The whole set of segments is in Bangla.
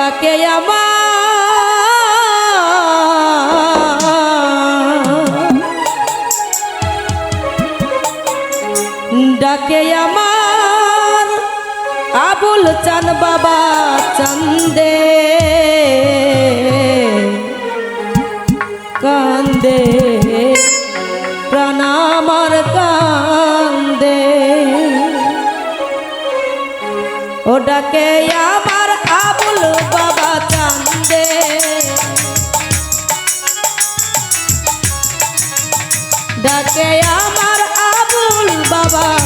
ডাকে ডাকে আমার আবুল চান বাবা চন্দে। কান্দে প্রাণ আমার কান্দে। ও ডাকে আমার ডাকে আমার আবুল বাবা।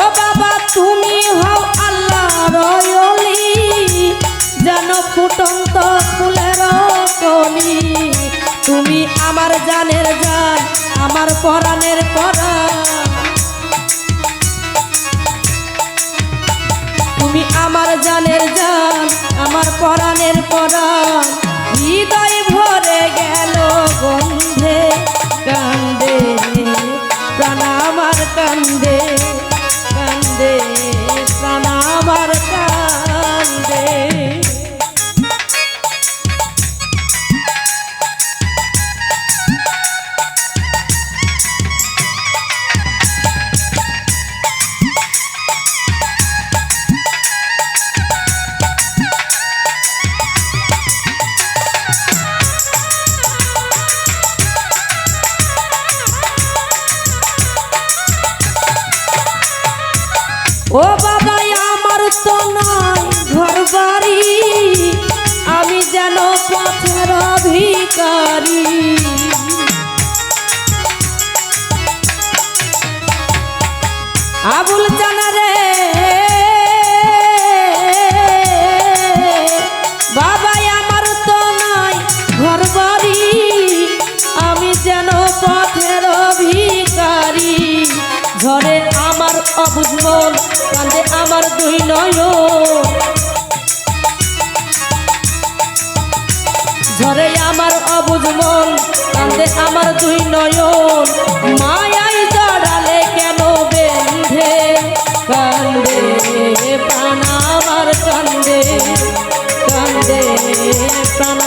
ও বাবা, তুমি হও আল্লাহ রয়লি, যেন ফুটন্ত ফুলের কলি। তুমি আমার জানের জান, আমার পরাণের পরাণ তুমি আমার জানের জান, আমার পরাণের পরাণ ও বাবা আমার তো নয় ঘর বাড়ি আমি যেন পথের ভিকারি আবুল ঝরে আমার অবুধ মন, কান্দে আমার দুই নয়ন। মায়াই জড়ালে কেন বেঁধে? কান্দে, প্রাণ আমার কান্দে কান্দে, প্রাণ